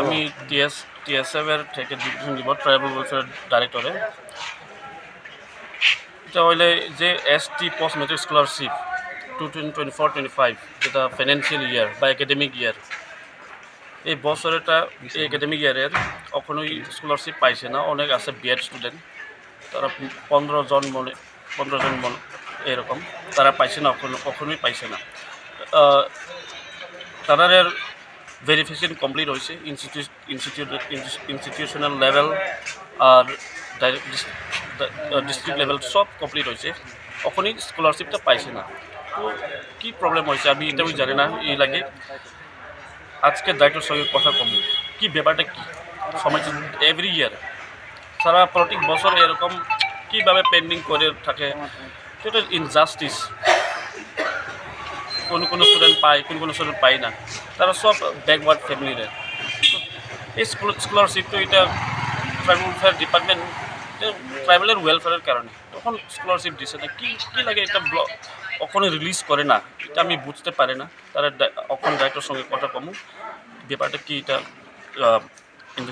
আমি T S TSF এর থেকে ডিভিশন দিব ট্রাইবাল ওয়েলফেয়ার ডাইরেক্টরে এটা হইলে যে S T post matric scholarship two twenty four twenty five যেটা ফাইন্যান্সিয়াল ইয়ার বা একাডেমিক ইয়ার এই বছরটা এই একাডেমিক ইয়ারের কখনোই স্কলারশিপ পাইছে না। অনেক আছে বিএড স্টুডেন্ট তারা পনেরো জন মনে পনেরো জন মনে এরকম তারা পাইছে না কখনো কখনোই পাইছে না। তাদের ভেরিফিকেশন কমপ্লিট হয়েছে ইনস্টিটিউশনাল লেভেল আর ডিস্ট্রিক্ট লেভেল সব কমপ্লিট হয়েছে। তখনই স্কলারশিপটা পাইছে না। তো কী প্রবলেম হয়েছে আমি এটাও জানি না, এই লাগে। আজকে দায়িত্বের সঙ্গে কথা কম। কি ব্যাপারটা কি? সময় এভরি ইয়ার সারা প্রত্যেক বছর এরকম কীভাবে পেন্ডিং করে থাকে, সেটা ইনজাস্টিস কোনো কোনো স্টুডেন্ট পায়, কোনো কোনো স্টুডেন্ট পায় না, তারা সব ব্যাকওয়ার্ড ফ্যামিলির এই স্কলারশিপ তো এটা ট্রাইবাল ওয়েলফেয়ার ডিপার্টমেন্ট ট্রাইবেলের ওয়েলফেয়ারের কারণে। তখন স্কলারশিপ দিছে না, কি কি লাগে এটা কখনো রিলিজ করে না। এটা আমি বুঝতে পারি না, তারা এখন ডাইরেক্টর সঙ্গে কথা কমু ব্যাপারটা কি এটা